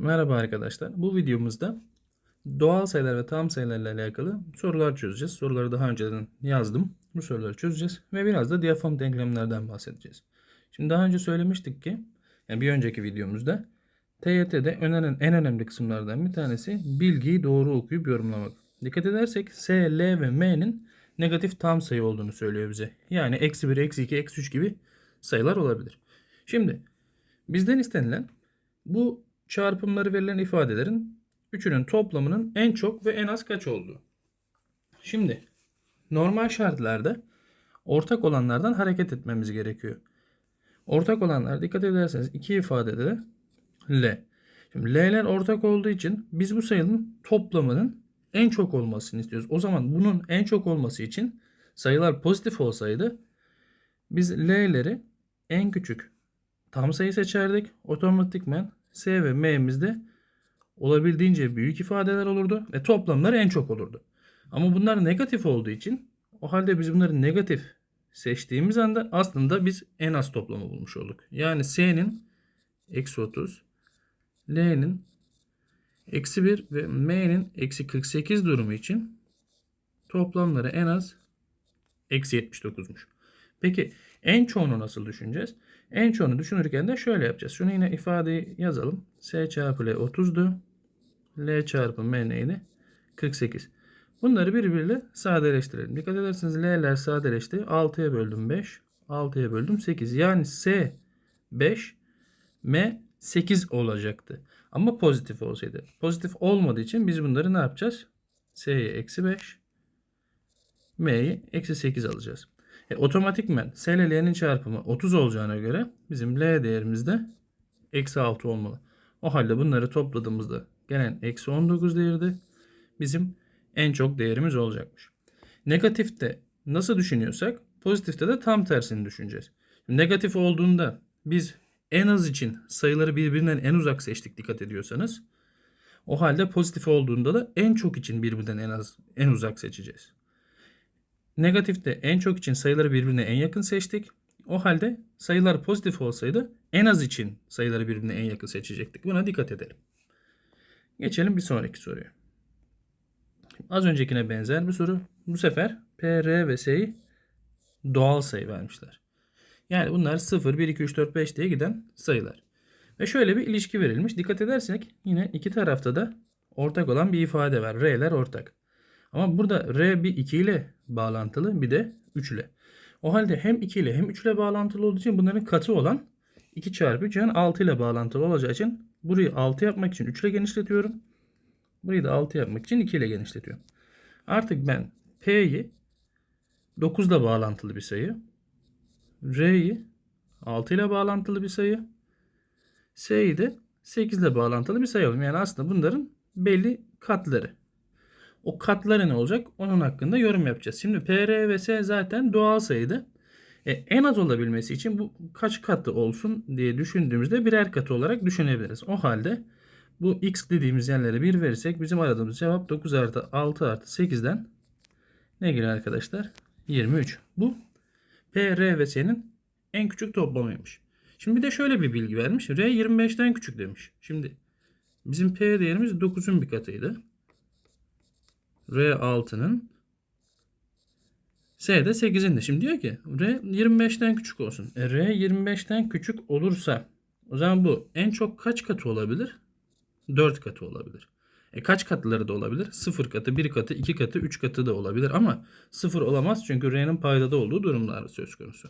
Merhaba arkadaşlar. Bu videomuzda doğal sayılar ve tam sayılarla alakalı sorular çözeceğiz. Soruları daha önceden yazdım. Bu soruları çözeceğiz ve biraz da diyafram denklemlerden bahsedeceğiz. Şimdi daha önce söylemiştik ki yani bir önceki videomuzda TYT'de öneren en önemli kısımlardan bir tanesi bilgiyi doğru okuyup yorumlamak. Dikkat edersek S, L ve M'nin negatif tam sayı olduğunu söylüyor bize. Yani eksi 1, eksi 2, eksi 3 gibi sayılar olabilir. Şimdi bizden istenilen bu çarpımları verilen ifadelerin üçünün toplamının en çok ve en az kaç olduğu. Şimdi normal şartlarda ortak olanlardan hareket etmemiz gerekiyor. Ortak olanlar dikkat ederseniz iki ifadede de L. Şimdi L'ler ortak olduğu için biz bu sayının toplamının en çok olmasını istiyoruz. O zaman bunun en çok olması için sayılar pozitif olsaydı biz L'leri en küçük tam sayı seçerdik. Otomatikmen S ve M'mizde olabildiğince büyük ifadeler olurdu ve toplamları en çok olurdu. Ama bunlar negatif olduğu için o halde biz bunları negatif seçtiğimiz anda aslında biz en az toplamı bulmuş olduk. Yani S'nin eksi 30, L'nin eksi 1 ve M'nin eksi 48 durumu için toplamları en az eksi 79'muş. Peki en çoğunu nasıl düşüneceğiz? En çoğunu düşünürken de şöyle yapacağız. Şunu yine ifadeyi yazalım. S çarpı L 30'du. L çarpı M neydi? 48. Bunları birbiriyle sadeleştirelim. Dikkat ederseniz L'ler sadeleşti. 6'ya böldüm 5. 6'ya böldüm 8. Yani S 5 M 8 olacaktı. Ama pozitif olsaydı. Pozitif olmadığı için biz bunları ne yapacağız? S'ye eksi 5. M'yi eksi 8 alacağız. E, otomatikmen S çarpımı 30 olacağına göre bizim L değerimiz de eksi 6 olmalı. O halde bunları topladığımızda gelen eksi 19 değeri bizim en çok değerimiz olacakmış. Negatifte nasıl düşünüyorsak pozitifte de tam tersini düşüneceğiz. Negatif olduğunda biz en az için sayıları birbirinden en uzak seçtik dikkat ediyorsanız. O halde pozitif olduğunda da en çok için birbirinden en az en uzak seçeceğiz. Negatifte en çok için sayıları birbirine en yakın seçtik. O halde sayılar pozitif olsaydı en az için sayıları birbirine en yakın seçecektik. Buna dikkat edelim. Geçelim bir sonraki soruya. Az öncekine benzer bir soru. Bu sefer P, R ve S'yi doğal sayı vermişler. Yani bunlar 0, 1, 2, 3, 4, 5 diye giden sayılar. Ve şöyle bir ilişki verilmiş. Dikkat edersek yine iki tarafta da ortak olan bir ifade var. R'ler ortak. Ama burada R bir 2 ile bağlantılı bir de 3 ile. O halde hem 2 ile hem 3 ile bağlantılı olduğu için bunların katı olan 2 çarpı 3 yani 6 ile bağlantılı olacağı için burayı 6 yapmak için 3 ile genişletiyorum. Burayı da 6 yapmak için 2 ile genişletiyorum. Artık ben P'yi 9 ile bağlantılı bir sayı. R'yi 6 ile bağlantılı bir sayı. S'yi de 8 ile bağlantılı bir sayı alıyorum. Yani aslında bunların belli katları. O katları ne olacak? Onun hakkında yorum yapacağız. Şimdi P, R ve S zaten doğal sayıydı. E, en az olabilmesi için bu kaç katı olsun diye düşündüğümüzde birer katı olarak düşünebiliriz. O halde bu x dediğimiz yerlere 1 verirsek bizim aradığımız cevap 9 artı 6 artı 8'den ne gelir arkadaşlar? 23. Bu P, R ve S'nin en küçük toplamıymış. Şimdi bir de şöyle bir bilgi vermiş. R 25'ten küçük demiş. Şimdi bizim P değerimiz 9'un bir katıydı. R 6'nın S de 8'in de. Şimdi diyor ki R 25'ten küçük olsun. E, R 25'ten küçük olursa o zaman bu en çok kaç katı olabilir? 4 katı olabilir. E kaç katları da olabilir? 0 katı, 1 katı, 2 katı, 3 katı da olabilir ama 0 olamaz çünkü R'nin paydada olduğu durumlar söz konusu.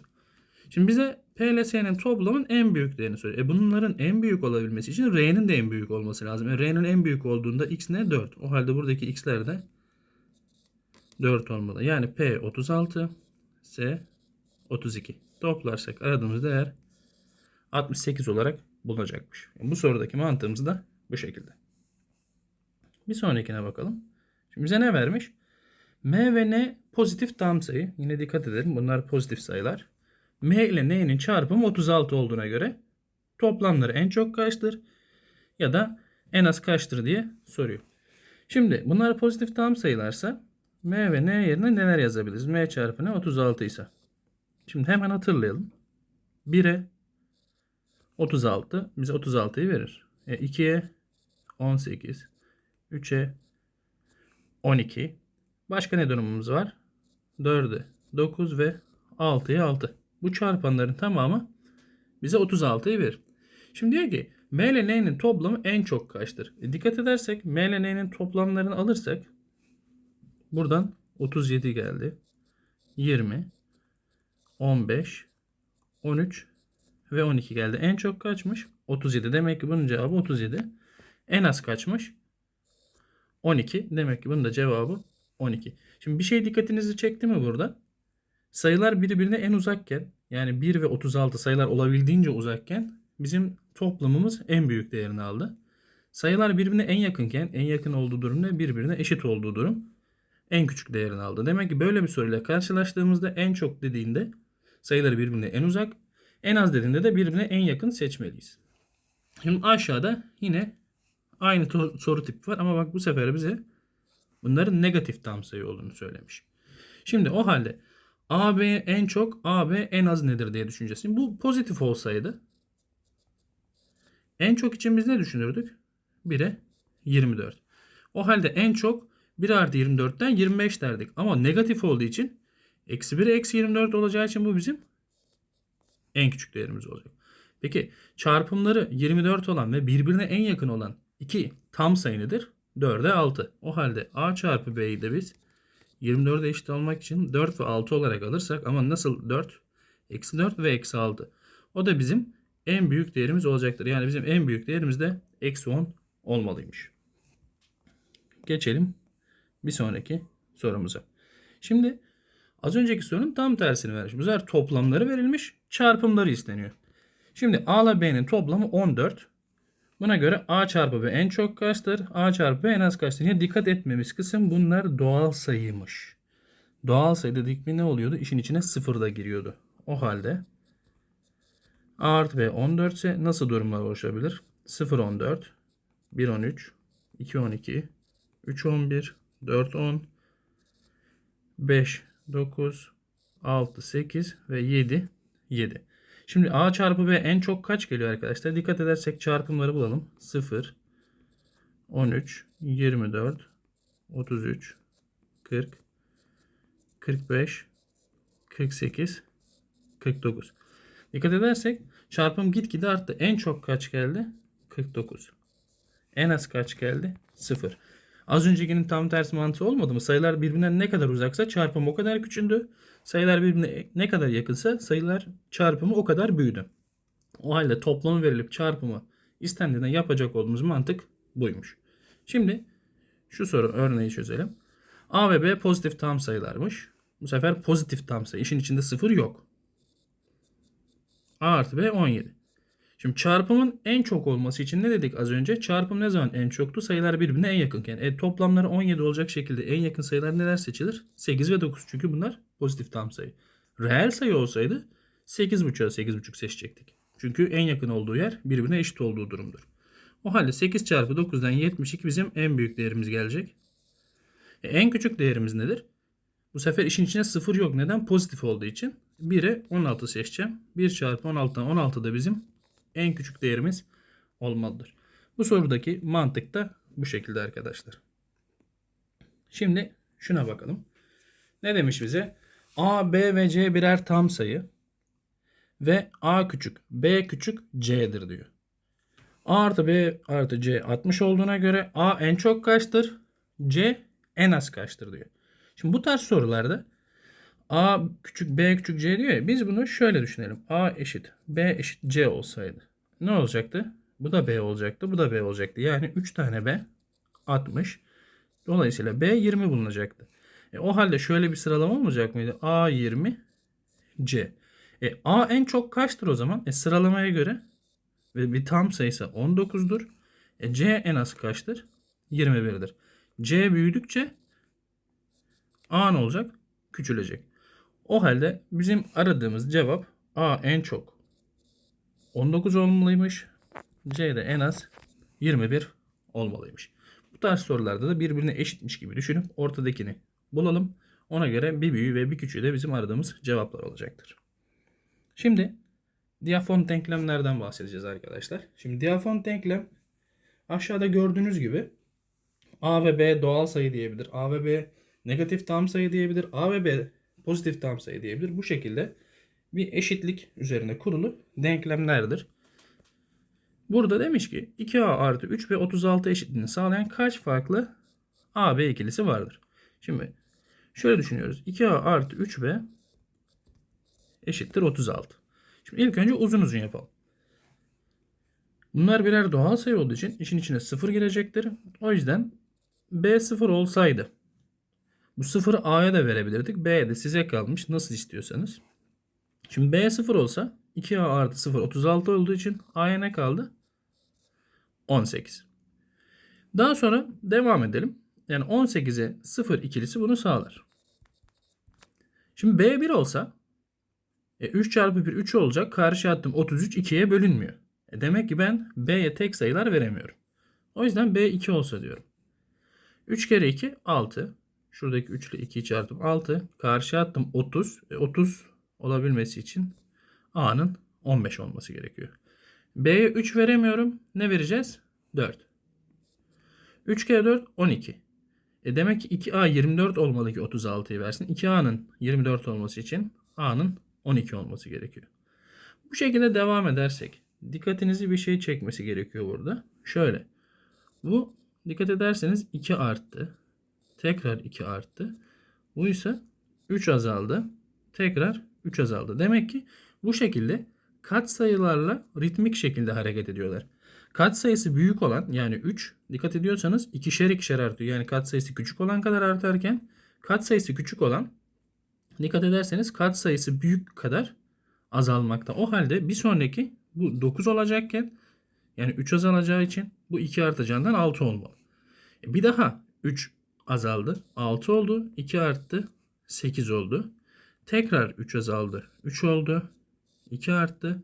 Şimdi bize P ile S'nin toplamın en büyük değerini söylüyor. E bunların en büyük olabilmesi için R'nin de en büyük olması lazım. E R'nin en büyük olduğunda X ne? 4. O halde buradaki X'ler de 4 olmalı. Yani P 36, S 32. Toplarsak aradığımız değer 68 olarak bulunacakmış. Bu sorudaki mantığımız da bu şekilde. Bir sonrakine bakalım. Şimdi bize ne vermiş? M ve N pozitif tam sayı. Yine dikkat edelim bunlar pozitif sayılar. M ile N'nin çarpımı 36 olduğuna göre toplamları en çok kaçtır? Ya da en az kaçtır diye soruyor. Şimdi bunlar pozitif tam sayılarsa M ve N yerine neler yazabiliriz? M çarpı ne? 36 ise. Şimdi hemen hatırlayalım. 1'e 36 bize 36'yı verir. E 2'ye 18, 3'e 12. Başka ne durumumuz var? 4'e 9 ve 6'ya 6. Bu çarpanların tamamı bize 36'yı verir. Şimdi diyor ki M ile N'nin toplamı en çok kaçtır? E, dikkat edersek M ile N'nin toplamlarını alırsak buradan 37 geldi. 20, 15, 13 ve 12 geldi. En çok kaçmış? 37. Demek ki bunun cevabı 37. En az kaçmış? 12. Demek ki bunun da cevabı 12. Şimdi bir şey dikkatinizi çekti mi burada? Sayılar birbirine en uzakken yani 1 ve 36 sayılar olabildiğince uzakken bizim toplamımız en büyük değerini aldı. Sayılar birbirine en yakınken en yakın olduğu durum ne? Birbirine eşit olduğu durum en küçük değerini aldı. Demek ki böyle bir soruyla karşılaştığımızda en çok dediğinde sayıları birbirine en uzak, en az dediğinde de birbirine en yakın seçmeliyiz. Şimdi aşağıda yine aynı soru tipi var ama bak bu sefer bize bunların negatif tam sayı olduğunu söylemiş. Şimdi o halde AB en çok, AB en az nedir diye düşüneceğiz. Şimdi bu pozitif olsaydı en çok için biz ne düşünürdük? 1'e 24. O halde en çok 1 artı 24'ten 25 derdik. Ama negatif olduğu için eksi 1'e eksi 24 olacağı için bu bizim en küçük değerimiz olacak. Peki çarpımları 24 olan ve birbirine en yakın olan iki tam sayı nedir? 4'e 6. O halde a çarpı b'yi de biz 24'e eşit olmak için 4 ve 6 olarak alırsak ama nasıl 4? Eksi 4 ve eksi 6. O da bizim en büyük değerimiz olacaktır. Yani bizim en büyük değerimiz de eksi 10 olmalıymış. Geçelim bir sonraki sorumuza. Şimdi az önceki sorunun tam tersini vermiş. Bu sefer toplamları verilmiş, çarpımları isteniyor. Şimdi A ile B'nin toplamı 14. Buna göre A çarpı B en çok kaçtır? A çarpı B en az kaçtır? Yine dikkat etmemiz kısım bunlar doğal sayıymış. Doğal sayı dedik mi ne oluyordu? İşin içine sıfır da giriyordu. O halde A artı B 14 ise nasıl durumlar oluşabilir? 0 14, 1 13, 2 12, 3 11, 4 10, 5 9, 6 8 ve 7 7. Şimdi A çarpı B en çok kaç geliyor arkadaşlar? Dikkat edersek çarpımları bulalım. 0, 13, 24, 33, 40, 45, 48, 49. Dikkat edersek çarpım gitgide arttı. En çok kaç geldi? 49. En az kaç geldi? 0. Az öncekinin tam tersi mantığı olmadı mı? Sayılar birbirinden ne kadar uzaksa çarpım o kadar küçüldü. Sayılar birbirine ne kadar yakınsa sayılar çarpımı o kadar büyüdü. O halde toplamı verilip çarpımı istendiğinde yapacak olduğumuz mantık buymuş. Şimdi şu soru örneği çözelim. A ve B pozitif tam sayılarmış. Bu sefer pozitif tam sayı. İşin içinde sıfır yok. A artı B 17. Şimdi çarpımın en çok olması için ne dedik az önce? Çarpım ne zaman en çoktu? Sayılar birbirine en yakınken. E, toplamları 17 olacak şekilde en yakın sayılar neler seçilir? 8 ve 9. Çünkü bunlar pozitif tam sayı. Reel sayı olsaydı 8.5'a 8.5 seçecektik. Çünkü en yakın olduğu yer birbirine eşit olduğu durumdur. O halde 8 çarpı 9'dan 72 bizim en büyük değerimiz gelecek. E, en küçük değerimiz nedir? Bu sefer işin içine 0 yok. Neden? Pozitif olduğu için. 1'e 16 seçeceğim. 1 çarpı 16'dan 16 da bizim en küçük değerimiz olmalıdır. Bu sorudaki mantık da bu şekilde arkadaşlar. Şimdi şuna bakalım. Ne demiş bize? A, B ve C birer tam sayı ve A küçük, B küçük C'dir diyor. A artı B artı C 60 olduğuna göre A en çok kaçtır? C en az kaçtır diyor. Şimdi bu tarz sorularda A küçük B küçük C diyor ya biz bunu şöyle düşünelim. A eşit B eşit C olsaydı ne olacaktı? Bu da B olacaktı. Bu da B olacaktı. Yani 3 tane B 60. Dolayısıyla B 20 bulunacaktı. E, o halde şöyle bir sıralama olmayacak mıydı? A 20 C. E, A en çok kaçtır o zaman? E, sıralamaya göre ve bir tam sayısı 19'dur. E, C en az kaçtır? 21'dir. C büyüdükçe A ne olacak? Küçülecek. O halde bizim aradığımız cevap A en çok 19 olmalıymış. C de en az 21 olmalıymış. Bu tarz sorularda da birbirine eşitmiş gibi düşünüp ortadakini bulalım. Ona göre bir büyüğü ve bir küçüğü de bizim aradığımız cevaplar olacaktır. Şimdi diyafont denklemlerden bahsedeceğiz arkadaşlar. Şimdi diyafont denklem aşağıda gördüğünüz gibi A ve B doğal sayı diyebilir. A ve B negatif tam sayı diyebilir. A ve B pozitif tam sayı diyebilir. Bu şekilde bir eşitlik üzerine kurulu denklemlerdir. Burada demiş ki 2A artı 3B 36 eşitliğini sağlayan kaç farklı AB ikilisi vardır? Şimdi şöyle düşünüyoruz. 2A artı 3B eşittir 36. Şimdi ilk önce uzun uzun yapalım. Bunlar birer doğal sayı olduğu için işin içine 0 girecektir. O yüzden B 0 olsaydı bu 0'ı A'ya da verebilirdik. B'ye de size kalmış. Nasıl istiyorsanız. Şimdi B 0 olsa 2A artı 0 36 olduğu için A'ya ne kaldı? 18. Daha sonra devam edelim. Yani 18'e 0 ikilisi bunu sağlar. Şimdi B1 olsa e, 3 çarpı 1 3 olacak. Karşı attım 33 2'ye bölünmüyor. E demek ki ben B'ye tek sayılar veremiyorum. O yüzden B 2 olsa diyorum. 3 kere 2 6. Şuradaki 3 ile 2'yi çarptım 6. Karşı attım 30. E, 30 olabilmesi için A'nın 15 olması gerekiyor. B'ye 3 veremiyorum. Ne vereceğiz? 4. 3 kere 4 12. E demek ki 2A 24 olmalı ki 36'yı versin. 2A'nın 24 olması için A'nın 12 olması gerekiyor. Bu şekilde devam edersek dikkatinizi bir şey çekmesi gerekiyor burada. Şöyle. Bu dikkat ederseniz 2 arttı. Tekrar 2 arttı. Bu ise 3 azaldı. Tekrar 3 azaldı. Demek ki bu şekilde katsayılarla ritmik şekilde hareket ediyorlar. Katsayısı büyük olan yani 3 dikkat ediyorsanız ikişer ikişer artıyor. Yani katsayısı küçük olan kadar artarken katsayısı küçük olan dikkat ederseniz katsayısı büyük kadar azalmakta. O halde bir sonraki bu 9 olacakken yani 3 azalacağı için bu 2 artacağından 6 olmalı. E bir daha 3 azaldı. 6 oldu. 2 arttı. 8 oldu. Tekrar 3 azaldı. 3 oldu. 2 arttı.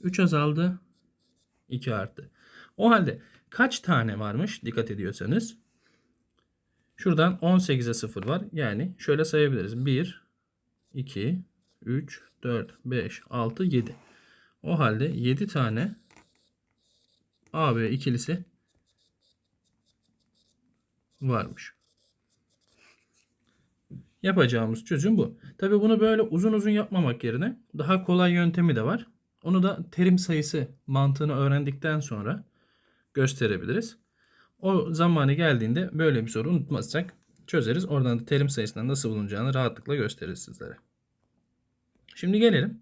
3 azaldı. 2 arttı. O halde kaç tane varmış dikkat ediyorsanız. Şuradan 18'e 0 var. Yani şöyle sayabiliriz. 1, 2, 3, 4, 5, 6, 7. O halde 7 tane AB ikilisi varmış. Yapacağımız çözüm bu. Tabi bunu böyle uzun uzun yapmamak yerine daha kolay yöntemi de var. Onu da terim sayısı mantığını öğrendikten sonra gösterebiliriz. O zamanı geldiğinde böyle bir soru unutmazsak çözeriz. Oradan da terim sayısından nasıl bulunacağını rahatlıkla gösteririz sizlere. Şimdi gelelim.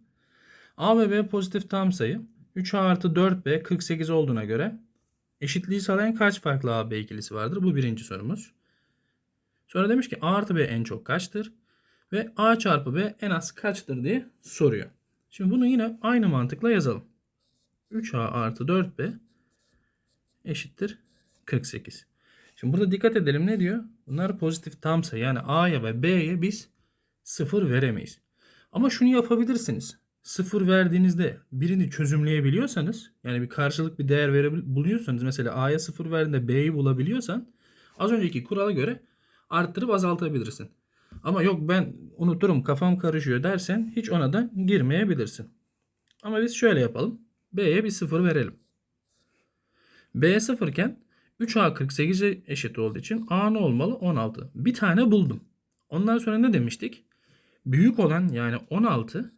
A ve B pozitif tam sayı. 3A artı 4B 48 olduğuna göre eşitliği sağlayan kaç farklı AB ikilisi vardır? Bu birinci sorumuz. Sonra demiş ki A artı B en çok kaçtır? Ve A çarpı B en az kaçtır diye soruyor. Şimdi bunu yine aynı mantıkla yazalım. 3A artı 4B eşittir 48. Şimdi burada dikkat edelim ne diyor? Bunlar pozitif tam sayı. Yani A'ya ve B'ye biz 0 veremeyiz. Ama şunu yapabilirsiniz. 0 verdiğinizde birini çözümleyebiliyorsanız yani bir karşılık bir değer verebil buluyorsanız mesela A'ya 0 verdiğinde B'yi bulabiliyorsan az önceki kurala göre arttırıp azaltabilirsin. Ama yok ben unuturum kafam karışıyor dersen hiç ona da girmeyebilirsin. Ama biz şöyle yapalım. B'ye bir 0 verelim. B 0 iken 3A 48'e eşit olduğu için A ne olmalı? 16. Bir tane buldum. Ondan sonra ne demiştik? Büyük olan yani 16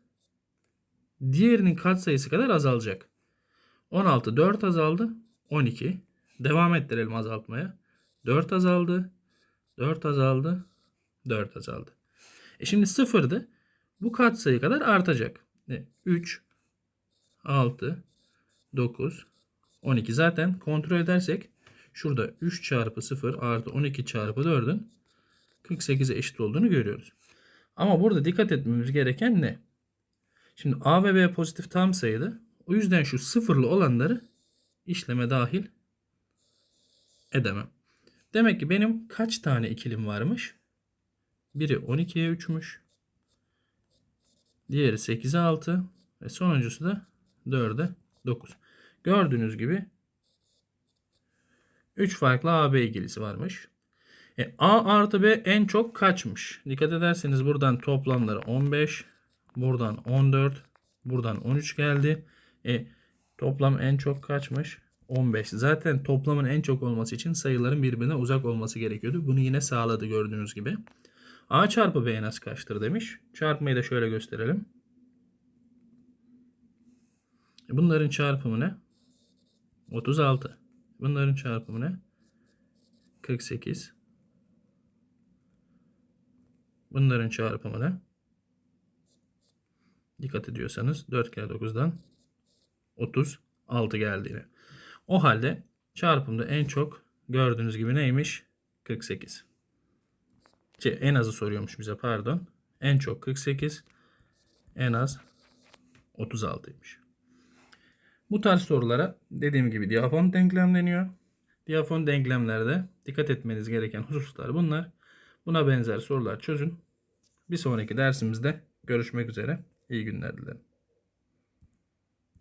diğerinin katsayısı kadar azalacak. 16 4 azaldı. 12. Devam ettirelim azaltmaya. 4 azaldı. 4 azaldı. 4 azaldı. E şimdi sıfırdı. Bu katsayı kadar artacak. E, 3, 6, 9, 12. Zaten kontrol edersek şurada 3 çarpı 0 artı 12 çarpı 4'ün 48'e eşit olduğunu görüyoruz. Ama burada dikkat etmemiz gereken ne? Şimdi A ve B pozitif tam sayılı. O yüzden şu sıfırlı olanları işleme dahil edemem. Demek ki benim kaç tane ikilim varmış? Biri 12'ye 3'müş. Diğeri 8'e 6. Ve sonuncusu da 4'e 9. Gördüğünüz gibi 3 farklı AB ikilisi varmış. E, A artı B en çok kaçmış? Dikkat ederseniz buradan toplamları 15. Buradan 14. Buradan 13 geldi. E, toplam en çok kaçmış? 15. Zaten toplamın en çok olması için sayıların birbirine uzak olması gerekiyordu. Bunu yine sağladı gördüğünüz gibi. A çarpı B az kaçtır demiş. Çarpmayı da şöyle gösterelim. Bunların çarpımı ne? 36. Bunların çarpımı ne? 48. Bunların çarpımı ne? Dikkat ediyorsanız 4 kere 9'dan 36 geldi yine. O halde çarpımda en çok gördüğünüz gibi neymiş? 48. Şey, en azı soruyormuş bize pardon. En çok 48. En az 36'ymış. Bu tarz sorulara dediğim gibi diyafon denklem deniyor. Diyafon denklemlerde dikkat etmeniz gereken hususlar bunlar. Buna benzer sorular çözün. Bir sonraki dersimizde görüşmek üzere. İyi günler dilerim.